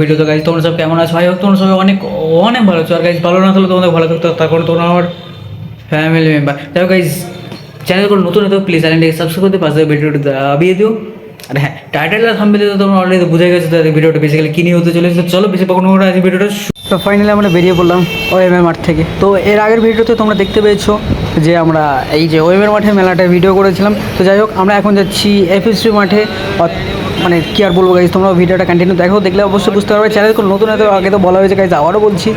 Video তো তোমরা সব কেমন অনেক অনেক ভালো আর না ভালো থাকতো তার কারণ তোমরা আমার ফ্যামিলি মেম্বার গাইজ নতুন প্লিজ করতে দিও। আর হ্যাঁ তোমরা অলরেডি বুঝে ভিডিওটা হতে চলো ভিডিওটা ফাইনালি আমরা বেরিয়ে পড়লাম মাঠ থেকে। তো এর আগের ভিডিওতে তোমরা দেখতে পেয়েছ যে আমরা এই যে ওএমএর মাঠে মেলাটার ভিডিও করেছিলাম। তো যাই হোক, আমরা এখন যাচ্ছি এফএসসি মাঠে মানে কি আর বলব গাইজ তোমরা ভিডিওটা কন্টিনিউ দেখো দেখলে অবশ্যই বুঝতে পারবে। চ্যানেল কোনো নতুন হয়তো আগে তো বলা হয়েছে গাইজ আবারও বলছি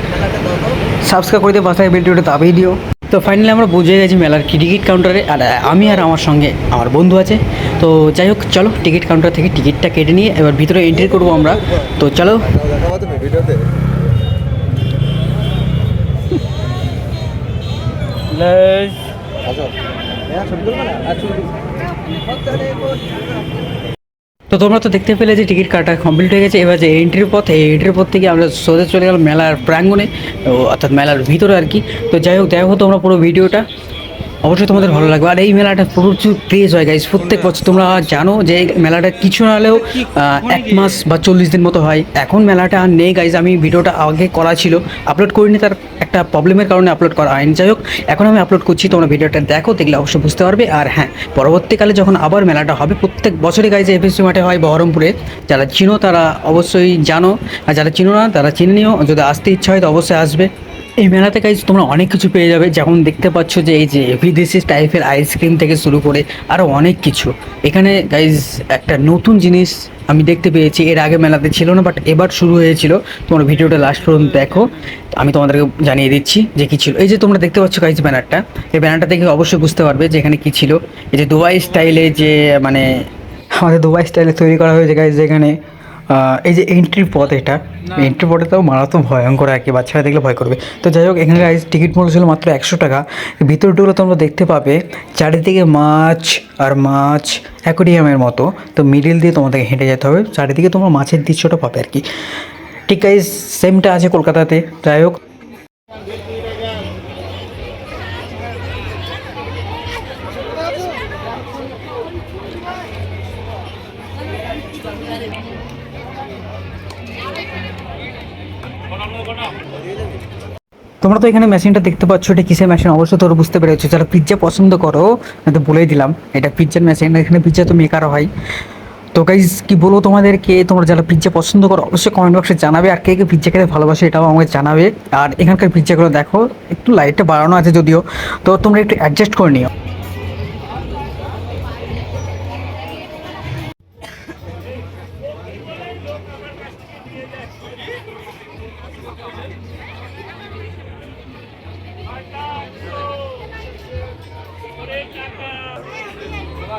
সাবস্ক্রাইব করে দিয়ে পাশে ভিডিওটা দাবিয়ে দিও। তো ফাইনালি আমরা বুঝে গেছি মেলার কি টিকিট কাউন্টারে আর আমি আর আমার সঙ্গে আমার বন্ধু আছে। তো যাই হোক চলো টিকিট কাউন্টার থেকে টিকিটটা কেটে নিয়ে এবার ভিতরে এন্ট্রি করব আমরা। তো চলো। তো তোমরা তো দেখতে পেলে যে টিকিট কাটা কমপ্লিট হয়ে গেছে। এবার যে এন্ট্রির পথ, এই এন্ট্রির পথ থেকে আমরা সোজা চলে গেলাম মেলার প্রাঙ্গণে অর্থাৎ মেলার ভিতরে আর কি। তো যাই হোক, দেখো তোমরা পুরো ভিডিওটা। অবশ্যই তোমাদের ভালো লাগবে। আর এই মেলাটা প্রচুর ক্রেজ হয় গাইজ প্রত্যেক বছর তোমরা জানো যে মেলাটা কিছু না হলেও এক মাস বা চল্লিশ দিন মতো হয়। এখন মেলাটা আর নেই গাইজ আমি ভিডিওটা আগে করা ছিল আপলোড করিনি তার একটা প্রবলেমের কারণে আপলোড করা হয়নি। যাই হোক, এখন আমি আপলোড করছি, তোমরা ভিডিওটা দেখো, দেখলে অবশ্যই বুঝতে পারবে। আর হ্যাঁ পরবর্তীকালে যখন আবার মেলাটা হবে, প্রত্যেক বছরই গাইজ এফএসসি মাঠে হয় বহরমপুরে। যারা চিনো, তারা অবশ্যই জানো। আর যারা চিনো না, তারা চিনে নিও। যদি আসতে ইচ্ছা হয়, তো অবশ্যই আসবে। এই মেলাতে গাইজ তোমরা অনেক কিছু পেয়ে যাবে। যেমন দেখতে পাচ্ছ যে এই যে বিদেশি টাইপের আইসক্রিম থেকে শুরু করে আরও অনেক কিছু। এখানে গাইজ একটা নতুন জিনিস আমি দেখতে পেয়েছি। এর আগে মেলাতে ছিল না বাট এবার শুরু হয়েছিল। তোমার ভিডিওটা লাস্ট পর্যন্ত দেখো। আমি তোমাদেরকে জানিয়ে দিচ্ছি যে কী ছিল। এই যে তোমরা দেখতে পাচ্ছ গাইজ ব্যানারটা। এই ব্যানারটা দেখে অবশ্যই বুঝতে পারবে যে এখানে কী ছিল। এই যে দুবাই স্টাইলে যে মানে আমাদের দুবাই স্টাইলে তৈরি করা হয়েছে গাইজ যেখানে এই যে এন্ট্রি পথ এটা এন্ট্রি পথে তো মারাত্মক ভয়ঙ্কর আর কি, বাচ্চারা দেখলে ভয় করবে। তো যাই হোক, এখানে গাইজ টিকিট মূল্য ছিল মাত্র একশো টাকা। ভিতরে ঢুকলে তোমরা দেখতে পাবে, চারিদিকে মাছ আর মাছ অ্যাকোরিয়ামের মতো। তো মিডিল দিয়ে তোমাদেরকে হেঁটে যেতে হবে, চারিদিকে তোমরা মাছের দৃশ্যটা পাবে আর কি। ঠিক গাইজ সেমটা আছে কলকাতাতে। যাই হোক তোমরা তো এখানে মেশিনটা দেখতে পাচ্ছ, এটা কিসের মেশিন? অবশ্যই তোর বুঝতে পেরেছ। যারা পিৎজা পছন্দ করো তো বলেই দিলাম, এটা পিৎজার মেশিন, এখানে পিৎজা তো মেকার হয়। তো গাইজ কি বলব তোমাদেরকে? তোমরা যারা পিৎজা পছন্দ করো, অবশ্যই কমেন্ট বক্সে জানাবে, আর কে কে পিৎজা খেতে ভালোবাসে এটাও আমাকে জানাবে। আর এখানকার পিৎজাগুলো দেখো, একটু লাইটটা বাড়ানো আছে যদিও। তো তোমরা একটু অ্যাডজাস্ট করে নিও।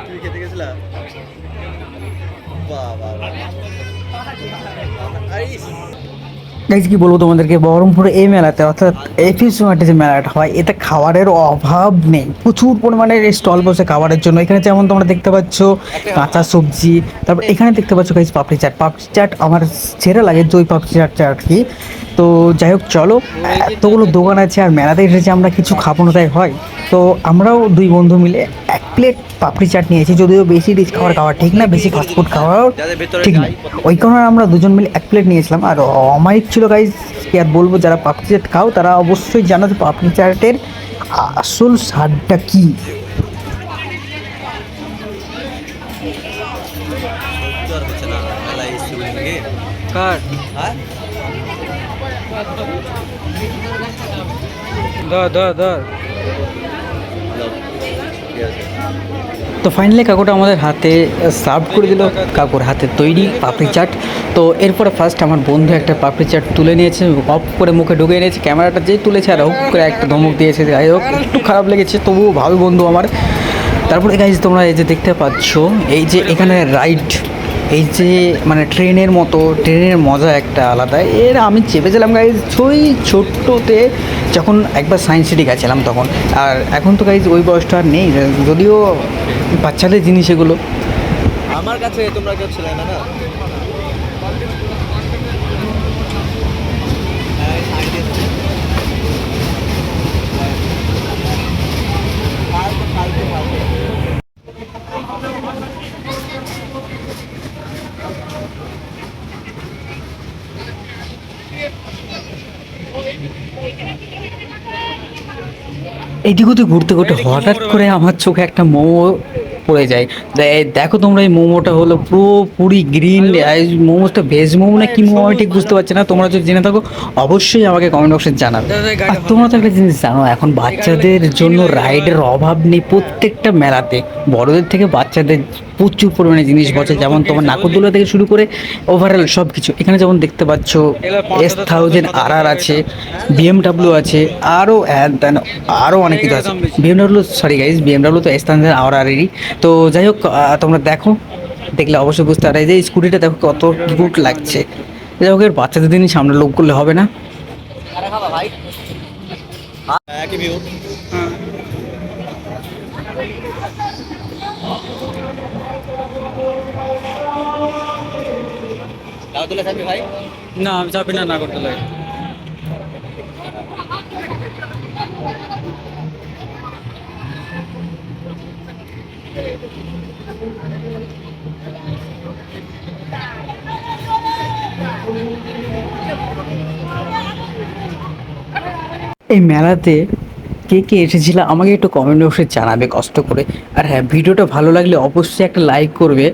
তুমি খেতে গেছিলা? বাহ গাইজ কি বলব তোমাদেরকে? বহরমপুরে এই মেলাতে, অর্থাৎ এফিস যে মেলাটা হয়, এতে খাবারের অভাব নেই। প্রচুর পরিমাণে স্টল বসে খাবারের জন্য। এখানে যেমন তোমরা দেখতে পাচ্ছ, কাঁচা সবজি, তারপর এখানে দেখতে পাচ্ছ গাইজ পাপড়ি চাট। পাপড়ি চাট আমার ছেড়ে লাগে, দই পাপড়ি চাট আর কি। তো যাই হোক, চলো। এতগুলো দোকান আছে আর মেলাতে এসেছে আমরা, কিছু খাব না তাই হয়। তো আমরাও দুই বন্ধু মিলে প্লেট পাপড়ি চাট নিয়েছি যদিও বেশি রিচ খাবার খাওয়া ঠিক না, বেশি ফাস্টফুড খাওয়াও ঠিক না। ওই কারণে আমরা দুজন মিলে এক প্লেট নিয়েছিলাম। আর অমায়িক ছিল গাইজ কি আর বলব, যারা পাপড়ি চাট খাও, তারা অবশ্যই জানো যে পাপড়ি চাটের আসল স্বাদটা কী। ধর ধর ধর। তো ফাইনালি কাকুটা আমাদের হাতে সার্ভ করে দিল। কাকুর হাতে তৈরি পাপড়ি চাট। তো এরপরে ফার্স্ট আমার বন্ধু একটা পাপড়ি চাট তুলে নিয়েছে, অফ করে মুখে ঢুকে নিয়েছে, ক্যামেরাটা যেই তুলেছে আর হুক করে একটা ধমক দিয়েছে, যাই হোক, একটু খারাপ লেগেছে, তবুও ভাবে বন্ধু আমার। তারপরে গাইজ তোমরা এই যে দেখতে পাচ্ছ, এই যে এখানে রাইড এই যে মানে ট্রেনের মতো, ট্রেনের মজা একটা আলাদা। এর আমি চেপেছিলাম গাইজ ওই ছোট্টতে যখন একবার সায়েন্স সিটি গেছিলাম তখন। আর এখন তো গাইজ ওই বয়সটা আর নেই। যদিও বাচ্চাদের জিনিস এগুলো। আমার কাছে তোমরা কেউ ছিলে না? এদিক ওদিক ঘুরতে ঘুরতে হঠাৎ করে আমার চোখে একটা মোমো পড়ে যায়। দেখো তোমরা এই মোমোটা হলো পুরোপুরি গ্রিন মোমোটা ভেজ মোমো না কি মোমো আমি ঠিক বুঝতে পারছি না, তোমরা যদি জেনে থাকো, অবশ্যই আমাকে কমেন্ট বক্সে জানাবে। আর তোমরা তো একটা জিনিস জানো, এখন বাচ্চাদের জন্য রাইডের অভাব নেই প্রত্যেকটা মেলাতে। বড়দের থেকে বাচ্চাদের প্রচুর পরিমাণে জিনিস বসে যেমন তোমার নাকরদোলা থেকে শুরু করে ওভারঅল সব কিছু এখানে যেমন দেখতে পাচ্ছ এস থাউজেন্ড আর আর আছে বিএমডাব্লিউ আছে আরও দেন আরও অনেক কিছু আছে। বিএমডাব্লিউ সরি গাইজ বিএমডাব্লিউ তো এস থাউজেন্ড আর আরেরই তো যাই হোক তোমরা দেখো দেখলে অবশ্যই বুঝতে পারে যে স্কুটিটা দেখো কত কিউট লাগছে। যাই হোক এর বাচ্চাদের দিনই সামনে লোক করলে হবে না। একই নাগরদোলা থাকবে ভাই? না আমি চাপি না না করতে লাগে। এই মেলাতে কে কে এসেছিল আমাকে একটু কমেন্ট বক্সে জানাবে, কষ্ট করে। আর হ্যাঁ ভিডিওটা ভালো লাগলে অবশ্যই একটা লাইক করবে।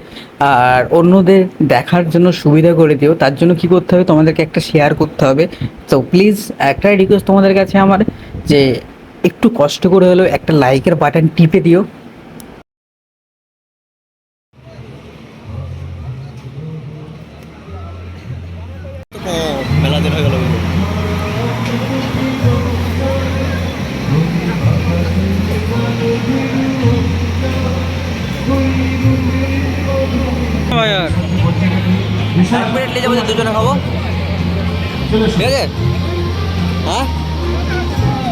আর অন্যদের দেখার জন্য সুবিধা করে দিও। তার জন্য কি করতে হবে? তোমাদেরকে একটা শেয়ার করতে হবে। তো প্লিজ একটাই রিকোয়েস্ট তোমাদের কাছে আমার, যে একটু কষ্ট করে হলেও একটা লাইকের বাটন টিপে দিও। এক যাব যে দুজনে খাব? ঠিক আছে? হ্যাঁ?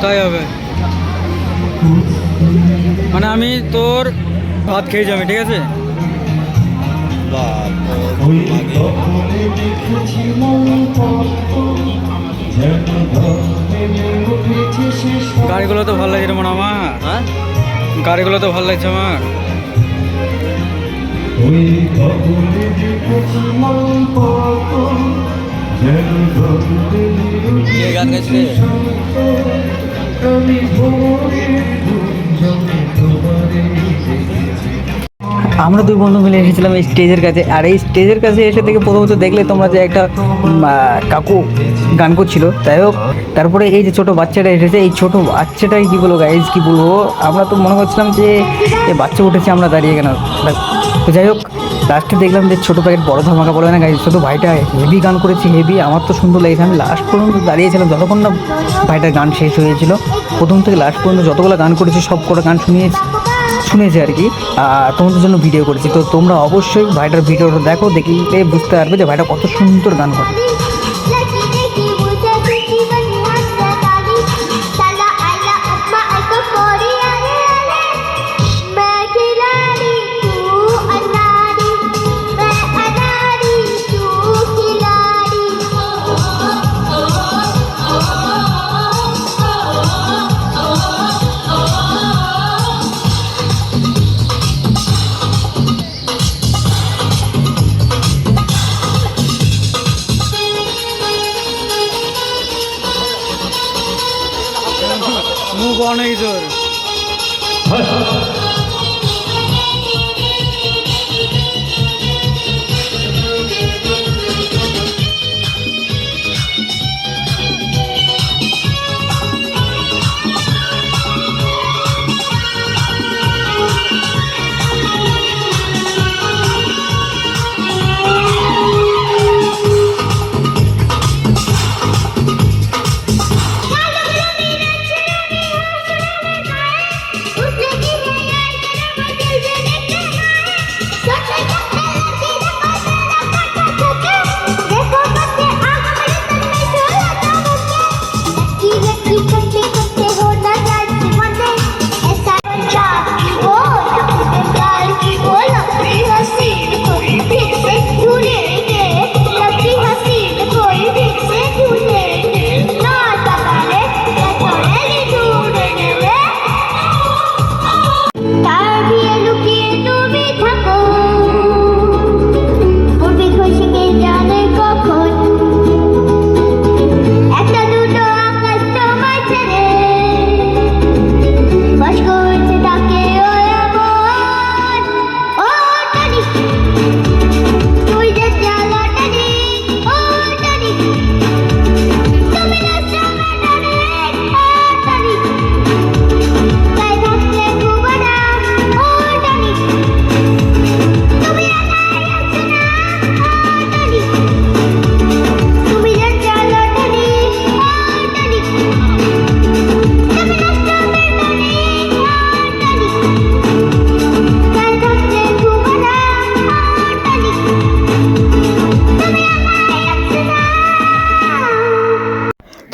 তাই হবে। মানে আমি তোর ভাত খেয়ে যাবি ঠিক আছে? গাড়িগুলো তো ভালো লাগছে মনে আমার হ্যাঁ? গাড়িগুলো তো ভালো লাগছে আমার। কে গান গাইছে? আমরা দুই বন্ধু মিলে এসেছিলাম এই স্টেজের কাছে। আর এই স্টেজের কাছে এসে থেকে প্রথমত দেখলে তোমরা যে একটা কাকু গান করছিল। তাই হোক, তারপরে এই যে ছোট বাচ্চাটা এসেছে, এই ছোট বাচ্চাটাই কী বলব গাইজ কী বলব? আমরা তো মনে করছিলাম যে এই বাচ্চা উঠেছে, আমরা দাঁড়িয়ে কেন? তো যাই হোক লাস্টে দেখলাম যে ছোটো প্যাকেট বড় ধামাকা বলে না গাইজ ছোটো ভাইটা হেভি গান করেছে হেভি আমার তো সুন্দর লেগেছে আমি লাস্ট পর্যন্ত দাঁড়িয়েছিলাম, যতক্ষণ না ভাইটার গান শেষ হয়েছিল, প্রথম থেকে লাস্ট পর্যন্ত যতগুলো গান করেছে সব কটা গান শুনিয়েছি। শুনেছি আর কি তোমাদের জন্য ভিডিও করেছি। তো তোমরা অবশ্যই ভাইটার ভিডিওটা দেখো, দেখলে বুঝতে পারবে যে ভাইটা কত সুন্দর গান করে।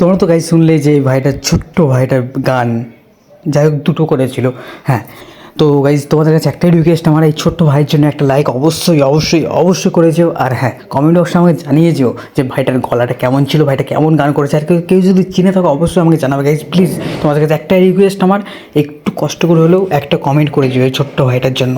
তোমরা তো গাই শুনলে যে ভাইটার ছোট্ট ভাইটার গান, যাই হোক দুটো করেছিল হ্যাঁ। তো গাইজ তোমাদের কাছে একটাই রিকোয়েস্ট আমার এই ছোট্ট ভাইয়ের জন্য একটা লাইক অবশ্যই অবশ্যই অবশ্যই করে যেও। আর হ্যাঁ কমেন্ট বক্সে আমাকে জানিয়ে যেও যে ভাইটার গলাটা কেমন ছিল, ভাইটা কেমন গান করেছে। আর কেউ কেউ যদি চিনে থাকো, অবশ্যই আমাকে জানাবে। গাইজ প্লিজ তোমাদের কাছে একটাই রিকোয়েস্ট আমার। একটু কষ্ট করে হলেও একটা কমেন্ট করে যেও এই ছোট্ট ভাইটার জন্য।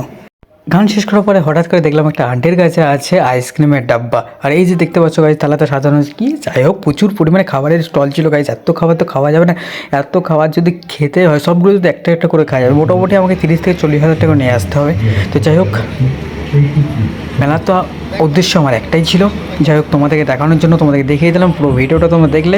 গান শেষ করার পরে হঠাৎ করে দেখলাম একটা আন্টির কাছে আছে আইসক্রিমের ডাব্বা। আর এই যে দেখতে পাচ্ছ গাছ সাজানো আছে কি? যাই হোক, প্রচুর পরিমাণে খাবারের স্টল ছিল গাইজ এত খাবার তো খাওয়া যাবে না। এত খাবার যদি খেতে হয়, সবগুলো যদি একটা একটা করে খাওয়া যাবে। মোটামুটি আমাকে তিরিশ থেকে চল্লিশ হাজার টাকা নিয়ে আসতে হবে। তো যাই হোক, মেলার তো উদ্দেশ্য আমার একটাই ছিল। যাই হোক, তোমাদেরকে দেখানোর জন্য তোমাদেরকে দেখিয়ে দিলাম। পুরো ভিডিওটা তোমরা দেখলে।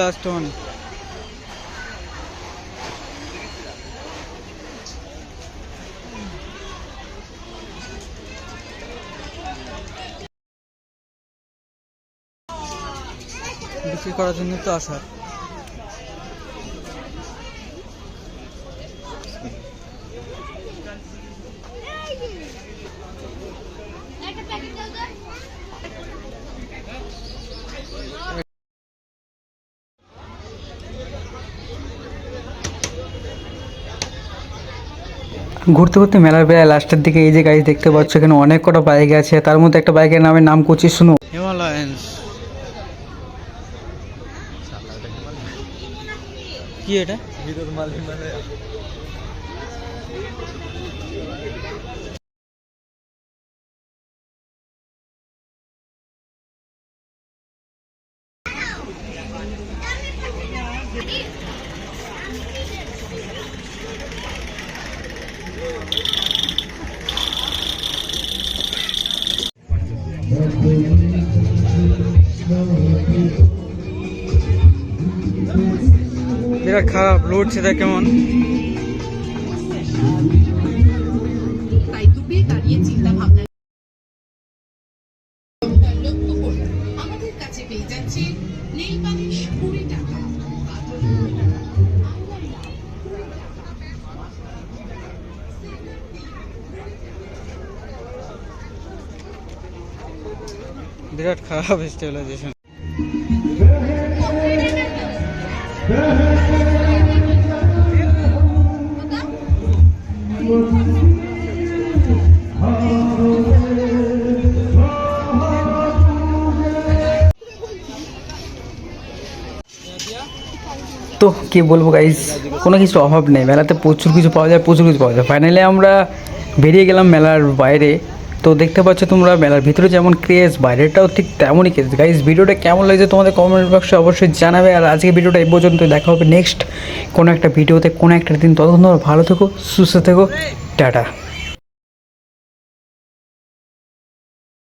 লাস্ট ওয়ান বিক্রি করার জন্য তো আসার ঘুরতে ঘুরতে মেলার বেলায় লাস্টের দিকে এই যে গাড়ি দেখতে পাচ্ছ এখানে অনেক কটা বাইক আছে। তার মধ্যে একটা বাইকের নামের নাম করছি শুনো। হিমালয়ান্স। কি এটা? খারাপ লোড সেটা কেমন? বিরাট খারাপ স্টেবিলাইজেশন তো কি বলব গাইজ কোনো কিছু অভাব নেই, মেলাতে প্রচুর কিছু পাওয়া যায়, প্রচুর কিছু পাওয়া যায়। ফাইনালি আমরা বেরিয়ে গেলাম মেলার বাইরে। তো দেখতে পাচ্ছ তোমরা মেলার ভিতরে যেমন ক্রেজ বাইরেটাও ঠিক তেমনই ক্রেজ গাইজ ভিডিওটা কেমন লাগছে তোমাদের কমেন্ট বক্সে অবশ্যই জানাবে। আর আজকে ভিডিওটা এই পর্যন্ত দেখা হবে নেক্সট কোনো একটা ভিডিওতে কোনো একটা দিন। ততক্ষণ ভালো থেকো, সুস্থ থেকো। টাটা।